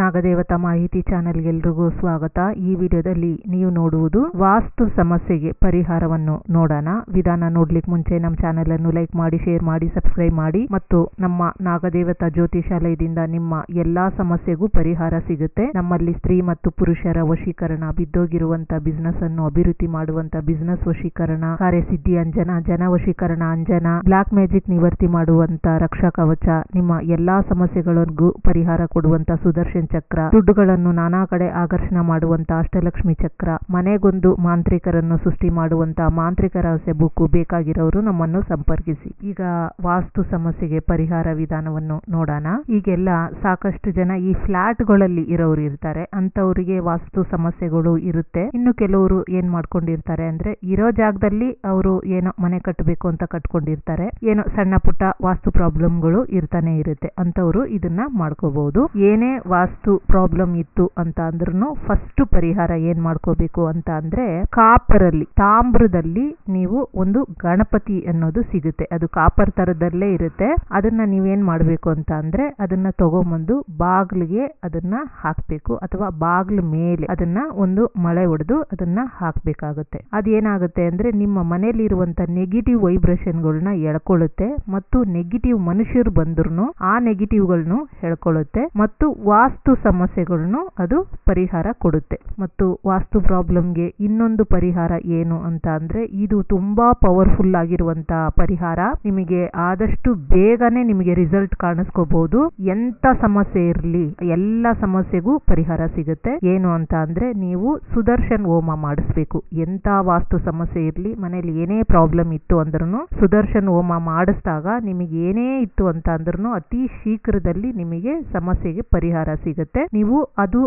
ನಾಗದೇವತಾ ಮಾಹಿತಿ ಚಾನೆಲ್ಗೆ ಎಲ್ರಿಗೂ ಸ್ವಾಗತ. ಈ ವಿಡಿಯೋದಲ್ಲಿ ನೀವು ನೋಡುವುದು ವಾಸ್ತು ಸಮಸ್ಯೆಗೆ ಪರಿಹಾರವನ್ನು ನೋಡೋಣ. ವಿಧಾನ ನೋಡ್ಲಿಕ್ಕೆ ಮುಂಚೆ ನಮ್ಮ ಚಾನೆಲ್ ಅನ್ನು ಲೈಕ್ ಮಾಡಿ, ಶೇರ್ ಮಾಡಿ, ಸಬ್ಸ್ಕ್ರೈಬ್ ಮಾಡಿ ಮತ್ತು ನಮ್ಮ ನಾಗದೇವತಾ ಜ್ಯೋತಿಷಾಲಯದಿಂದ ನಿಮ್ಮ ಎಲ್ಲಾ ಸಮಸ್ಯೆಗೂ ಪರಿಹಾರ ಸಿಗುತ್ತೆ. ನಮ್ಮಲ್ಲಿ ಸ್ತ್ರೀ ಮತ್ತು ಪುರುಷರ ವಶೀಕರಣ, ಬಿದ್ದೋಗಿರುವಂತ ಬಿಸ್ನೆಸ್ ಅನ್ನು ಅಭಿವೃದ್ಧಿ ಮಾಡುವಂತ ಬಿಸ್ನೆಸ್ ವಶೀಕರಣ, ಕಾರ್ಯಸಿದ್ಧಿ ಅಂಜನ, ಜನ ವಶೀಕರಣ ಅಂಜನ ಬ್ಲಾಕ್ ಮ್ಯಾಜಿಕ್ ನಿವರ್ತಿ ಮಾಡುವಂತ ರಕ್ಷಾ ಕವಚ, ನಿಮ್ಮ ಎಲ್ಲಾ ಸಮಸ್ಯೆಗಳಿಗೂ ಪರಿಹಾರ ಕೊಡುವಂತ ಸುದರ್ಶನ್ ಚಕ್ರ. ದುಡ್ಡುಗಳನ್ನು ನಾನಾ ಕಡೆ ಆಕರ್ಷಣೆ ಮಾಡುವಂತ ಅಷ್ಟಲಕ್ಷ್ಮಿ ಚಕ್ರ. ಮನೆಗೊಂದು ಮಾಂತ್ರಿಕರನ್ನು ಸೃಷ್ಟಿ ಮಾಡುವಂತ ಮಾಂತ್ರಿಕ ರಹಸ್ಯ ಬುಕ್ ಬೇಕಾಗಿರೋರು ನಮ್ಮನ್ನು ಸಂಪರ್ಕಿಸಿ. ಈಗ ವಾಸ್ತು ಸಮಸ್ಯೆಗೆ ಪರಿಹಾರ ವಿಧಾನವನ್ನು ನೋಡೋಣ. ಈಗೆಲ್ಲ ಸಾಕಷ್ಟು ಜನ ಈ ಫ್ಲಾಟ್ಗಳಲ್ಲಿ ಇರೋರು ಇರ್ತಾರೆ. ಅಂತವರಿಗೆ ವಾಸ್ತು ಸಮಸ್ಯೆಗಳು ಇರುತ್ತೆ. ಇನ್ನು ಕೆಲವರು ಏನ್ ಮಾಡ್ಕೊಂಡಿರ್ತಾರೆ ಅಂದ್ರೆ ಇರೋ ಜಾಗದಲ್ಲಿ ಅವರು ಏನೋ ಮನೆ ಕಟ್ಟಬೇಕು ಅಂತ ಕಟ್ಕೊಂಡಿರ್ತಾರೆ. ಏನೋ ಸಣ್ಣ ಪುಟ್ಟ ವಾಸ್ತು ಪ್ರಾಬ್ಲಮ್ಗಳು ಇರ್ತಾನೆ ಇರುತ್ತೆ. ಅಂತವರು ಇದನ್ನ ಮಾಡ್ಕೋಬಹುದು ಏನೇ ವಾಸ್ತು ಪ್ರಾಬ್ಲಮ್ ಇತ್ತು ಅಂತ ಅಂದ್ರೂ ಫಸ್ಟ್ ಪರಿಹಾರ ಏನ್ ಮಾಡ್ಕೋಬೇಕು ಅಂತ ಅಂದ್ರೆ ಕಾಪರಲ್ಲಿ, ತಾಮ್ರದಲ್ಲಿ ನೀವು ಒಂದು ಗಣಪತಿ ಅನ್ನೋದು ಸಿಗುತ್ತೆ. ಅದು ಕಾಪರ್ ತರದಲ್ಲೇ ಇರುತ್ತೆ. ಅದನ್ನ ನೀವೇನ್ ಮಾಡ್ಬೇಕು ಅಂತ ಅಂದ್ರೆ ಅದನ್ನ ತಗೊಂಬಂದು ಬಾಗ್ಲಿಗೆ ಅದನ್ನ ಹಾಕ್ಬೇಕು ಅಥವಾ ಬಾಗ್ಲ ಮೇಲೆ ಅದನ್ನ ಒಂದು ಮಳೆ ಹೊಡೆದು ಅದನ್ನ ಹಾಕ್ಬೇಕಾಗುತ್ತೆ. ಅದೇನಾಗುತ್ತೆ ಅಂದ್ರೆ ನಿಮ್ಮ ಮನೆಯಲ್ಲಿ ಇರುವಂತ ನೆಗೆಟಿವ್ ವೈಬ್ರೇಷನ್ಗಳನ್ನ ಎಳ್ಕೊಳ್ಳುತ್ತೆ ಮತ್ತು ನೆಗೆಟಿವ್ ಮನುಷ್ಯರು ಬಂದ್ರು ಆ ನೆಗೆಟಿವ್ಗಳನ್ನು ಹೇಳ್ಕೊಳ್ಳುತ್ತೆ ಮತ್ತು ವಾಸ್ತು ಸಮಸ್ಯೆಗಳನ್ನು ಅದು ಪರಿಹಾರ ಕೊಡುತ್ತೆ. ಮತ್ತು ವಾಸ್ತು ಪ್ರಾಬ್ಲಮ್ಗೆ ಇನ್ನೊಂದು ಪರಿಹಾರ ಏನು ಅಂತ ಅಂದರೆ ಇದು ತುಂಬಾ ಪವರ್ಫುಲ್ ಆಗಿರುವಂತ ಪರಿಹಾರ. ನಿಮಗೆ ಆದಷ್ಟು ಬೇಗನೆ ನಿಮಗೆ ರಿಸಲ್ಟ್ ಕಾಣಿಸ್ಕೋಬಹುದು. ಎಂತ ಸಮಸ್ಯೆ ಇರಲಿ, ಎಲ್ಲ ಸಮಸ್ಯೆಗೂ ಪರಿಹಾರ ಸಿಗುತ್ತೆ. ಏನು ಅಂತ ಅಂದರೆ ನೀವು ಸುದರ್ಶನ್ ಹೋಮ ಮಾಡಿಸ್ಬೇಕು. ಎಂತ ವಾಸ್ತು ಸಮಸ್ಯೆ ಇರಲಿ, ಮನೇಲಿ ಏನೇ ಪ್ರಾಬ್ಲಮ್ ಇತ್ತು ಅಂದ್ರೂ ಸುದರ್ಶನ್ ಹೋಮ ಮಾಡಿಸಿದಾಗ ನಿಮಗೆ ಏನೇ ಇತ್ತು ಅಂತ ಅಂದ್ರೂ ಅತಿ ಶೀಘ್ರದಲ್ಲಿ ನಿಮಗೆ ಸಮಸ್ಯೆಗೆ ಪರಿಹಾರ ಸಿಗುತ್ತೆ. ನೀವು ಅದು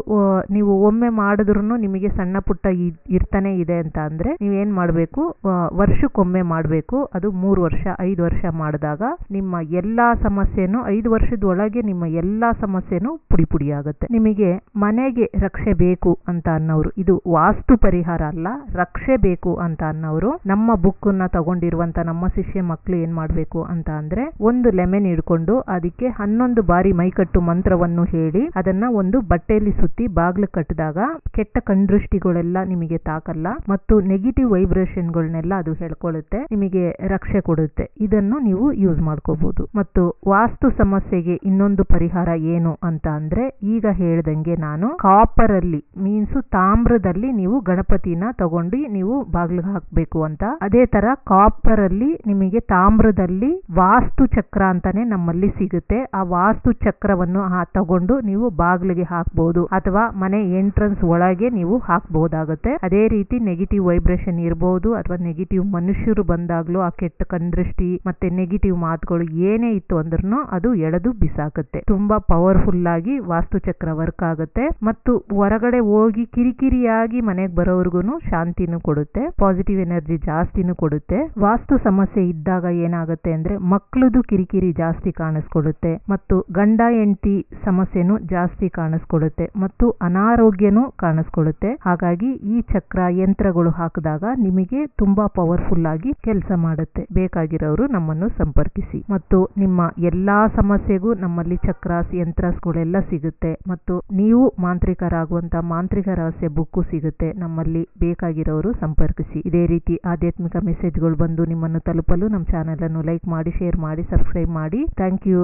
ನೀವು ಒಮ್ಮೆ ಮಾಡಿದ್ರು ನಿಮಗೆ ಸಣ್ಣ ಪುಟ್ಟ ಇರ್ತಾನೆ ಇದೆ ಅಂತ ಅಂದ್ರೆ ನೀವೇನ್ ಮಾಡಬೇಕು ವರ್ಷಕ್ಕೊಮ್ಮೆ ಮಾಡಬೇಕು. ಅದು ಮೂರು ವರ್ಷ, ಐದು ವರ್ಷ ಮಾಡಿದಾಗ ನಿಮ್ಮ ಎಲ್ಲಾ ಸಮಸ್ಯೆನೂ, ಐದು ವರ್ಷದ ಒಳಗೆ ನಿಮ್ಮ ಎಲ್ಲಾ ಸಮಸ್ಯೆನೂ ಪುಡಿ ಪುಡಿ ಆಗುತ್ತೆ. ನಿಮಗೆ ಮನೆಗೆ ರಕ್ಷೆ ಬೇಕು ಅಂತ ಅನ್ನೋರು, ಇದು ವಾಸ್ತು ಪರಿಹಾರ ಅಲ್ಲ, ರಕ್ಷೆ ಬೇಕು ಅಂತ ಅನ್ನೋರು, ನಮ್ಮ ಬುಕ್ನ ತಗೊಂಡಿರುವಂತ ನಮ್ಮ ಶಿಷ್ಯ ಮಕ್ಕಳು ಏನ್ ಮಾಡ್ಬೇಕು ಅಂತ ಅಂದ್ರೆ ಒಂದು ಲೆಮೆನ್ ಹಿಡ್ಕೊಂಡು ಅದಕ್ಕೆ ಹನ್ನೊಂದು ಬಾರಿ ಮೈಕಟ್ಟು ಮಂತ್ರವನ್ನು ಹೇಳಿ ಅದನ್ನ ಒಂದು ಬಟ್ಟೆಯಲ್ಲಿ ಸುತ್ತಿ ಬಾಗಿಲು ಕಟ್ಟಿದಾಗ ಕೆಟ್ಟ ಕಣ್ದೃಷ್ಟಿಗಳೆಲ್ಲ ನಿಮಗೆ ತಾಕಲ್ಲ ಮತ್ತು ನೆಗೆಟಿವ್ ವೈಬ್ರೇಷನ್ಗಳನ್ನೆಲ್ಲ ಅದು ಹೇಳ್ಕೊಳ್ಳುತ್ತೆ ನಿಮಗೆ ರಕ್ಷೆ ಕೊಡುತ್ತೆ. ಇದನ್ನು ನೀವು ಯೂಸ್ ಮಾಡ್ಕೋಬಹುದು ಮತ್ತು ವಾಸ್ತು ಸಮಸ್ಯೆಗೆ ಇನ್ನೊಂದು ಪರಿಹಾರ ಏನು ಅಂತ ಅಂದ್ರೆ ಈಗ ಹೇಳ್ದಂಗೆ ನಾನು ಕಾಪರ್ ಅಲ್ಲಿ ಮೀನ್ಸ್ ತಾಮ್ರದಲ್ಲಿ ನೀವು ಗಣಪತಿನ ತಗೊಂಡು ನೀವು ಬಾಗಿಲು ಹಾಕ್ಬೇಕು ಅಂತ. ಅದೇ ತರ ಕಾಪರ್ ಅಲ್ಲಿ ನಿಮಗೆ ತಾಮ್ರದಲ್ಲಿ ವಾಸ್ತು ಚಕ್ರ ಅಂತಾನೆ ನಮ್ಮಲ್ಲಿ ಸಿಗುತ್ತೆ. ಆ ವಾಸ್ತು ಚಕ್ರವನ್ನು ತಗೊಂಡು ನೀವು ಬಾಗಿಲಿಗೆ ಹಾಕ್ಬಹುದು ಅಥವಾ ಮನೆ ಎಂಟ್ರೆನ್ಸ್ ಒಳಗೆ ನೀವು ಹಾಕಬಹುದಾಗುತ್ತೆ ಅದೇ ರೀತಿ ನೆಗೆಟಿವ್ ವೈಬ್ರೇಷನ್ ಇರಬಹುದು ಅಥವಾ ನೆಗೆಟಿವ್ ಮನುಷ್ಯರು ಬಂದಾಗ್ಲೂ ಆ ಕೆಟ್ಟ ಕಂದೃಷ್ಟಿ ಮತ್ತೆ ನೆಗೆಟಿವ್ ಮಾತುಗಳು ಏನೇ ಇತ್ತು ಅಂದ್ರೂ ಅದು ಎಳೆದು ಬಿಸಾಕುತ್ತೆ. ತುಂಬಾ ಪವರ್ಫುಲ್ ಆಗಿ ವಾಸ್ತು ಚಕ್ರ ವರ್ಕ್ ಆಗುತ್ತೆ. ಮತ್ತು ಹೊರಗಡೆ ಹೋಗಿ ಕಿರಿಕಿರಿಯಾಗಿ ಮನೆಗೆ ಬರೋರ್ಗುನು ಶಾಂತಿನೂ ಕೊಡುತ್ತೆ ಪಾಸಿಟಿವ್ ಎನರ್ಜಿ ಜಾಸ್ತಿನೂ ಕೊಡುತ್ತೆ. ವಾಸ್ತು ಸಮಸ್ಯೆ ಇದ್ದಾಗ ಏನಾಗುತ್ತೆ ಅಂದ್ರೆ ಮಕ್ಕಳದು ಕಿರಿಕಿರಿ ಜಾಸ್ತಿ ಕಾಣಿಸ್ಕೊಡುತ್ತೆ ಮತ್ತು ಗಂಡ, ಹೆಂಡತಿ ಸಮಸ್ಯೆನೂ ಜಾಸ್ತಿ ಕಾಣಿಸ್ಕೊಳ್ಳುತ್ತೆ ಮತ್ತು ಅನಾರೋಗ್ಯನೂ ಕಾಣಿಸ್ಕೊಳ್ಳುತ್ತೆ. ಹಾಗಾಗಿ ಈ ಚಕ್ರ ಯಂತ್ರಗಳು ಹಾಕಿದಾಗ ನಿಮಗೆ ತುಂಬಾ ಪವರ್ಫುಲ್ ಆಗಿ ಕೆಲಸ ಮಾಡುತ್ತೆ. ಬೇಕಾಗಿರೋರು ನಮ್ಮನ್ನು ಸಂಪರ್ಕಿಸಿ. ಮತ್ತು ನಿಮ್ಮ ಎಲ್ಲಾ ಸಮಸ್ಯೆಗೂ ನಮ್ಮಲ್ಲಿ ಚಕ್ರಾಸ್ ಯಂತ್ರಸ್ಗಳೆಲ್ಲ ಸಿಗುತ್ತೆ. ಮತ್ತು ನೀವು ಮಾಂತ್ರಿಕರಾಗುವಂತ ಮಾಂತ್ರಿಕ ರಹಸ್ಯ ಬುಕ್ಕು ಸಿಗುತ್ತೆ. ನಮ್ಮಲ್ಲಿ ಬೇಕಾಗಿರೋರು ಸಂಪರ್ಕಿಸಿ. ಇದೇ ರೀತಿ ಆಧ್ಯಾತ್ಮಿಕ ಮೆಸೇಜ್ಗಳು ಬಂದು ನಿಮ್ಮನ್ನು ತಲುಪಲು ನಮ್ಮ ಚಾನೆಲ್ ಅನ್ನು ಲೈಕ್ ಮಾಡಿ ಶೇರ್ ಮಾಡಿ ಸಬ್ಸ್ಕ್ರೈಬ್ ಮಾಡಿ. Thank you